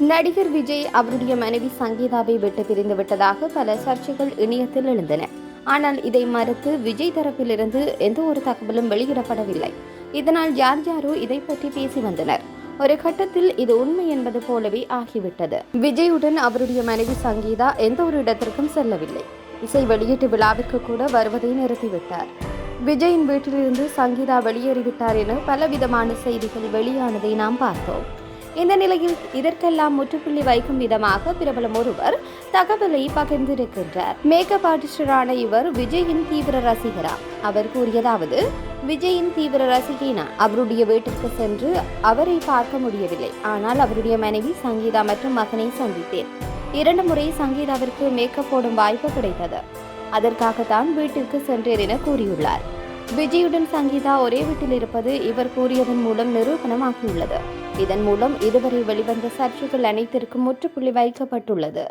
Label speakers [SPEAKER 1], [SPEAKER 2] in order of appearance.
[SPEAKER 1] நடிகர் விஜய் அவருடைய மனைவி சங்கீதாவை விட்டு பிரிந்து விட்டதாக பல சர்ச்சைகள் இணையத்தில் எழுந்தன. ஆனால் இதை மறுத்து விஜய் தரப்பிலிருந்து எந்த ஒரு தகவலும் வெளியிடப்படவில்லை. இதனால் யார் யாரோ இதை பற்றி பேசி வந்தனர். ஒரு கட்டத்தில் இது உண்மை என்பது போலவே ஆகிவிட்டது. விஜயுடன் அவருடைய மனைவி சங்கீதா எந்த ஒரு இடத்திற்கும் செல்லவில்லை. இசை வெளியீட்டு விழாவிற்கு கூட வருவதை நிறுத்திவிட்டார். விஜயின் வீட்டிலிருந்து சங்கீதா வெளியேறிவிட்டார் என பலவிதமான செய்திகள் வெளியானதை நாம் பார்த்தோம். இந்த நிலையில் இதற்கெல்லாம் முற்றுப்புள்ளி வைக்கும் விதமாக பிரபலம் ஒருவர் தகவலை பகிர்ந்திருக்கின்றார். மேக்கப் ஆர்டிஸ்டரான இவர் விஜயின் தீவிர ரசிகரா? அவர் கூறியதாவது விஜயின் தீவிர ரசிகை அவருடைய வீட்டிற்கு சென்று அவரை பார்க்க முடியவில்லை. ஆனால் அவருடைய மனைவி சங்கீதா மற்றும் மகனை சந்தித்தேன். இரண்டு முறை சங்கீதாவிற்கு மேக்கப் போடும் வாய்ப்பு கிடைத்தது. அதற்காகத்தான் வீட்டிற்கு சென்றேன் என கூறியுள்ளார். விஜயுடன் சங்கீதா ஒரே வீட்டில் இருப்பது இவர் கூறியதன் மூலம் நிரூபணமாகியுள்ளது. இதன் மூலம் இதுவரை வெளிவந்த சர்ச்சைகள் அனைத்திற்கும் முற்றுப்புள்ளி வைக்கப்பட்டுள்ளது.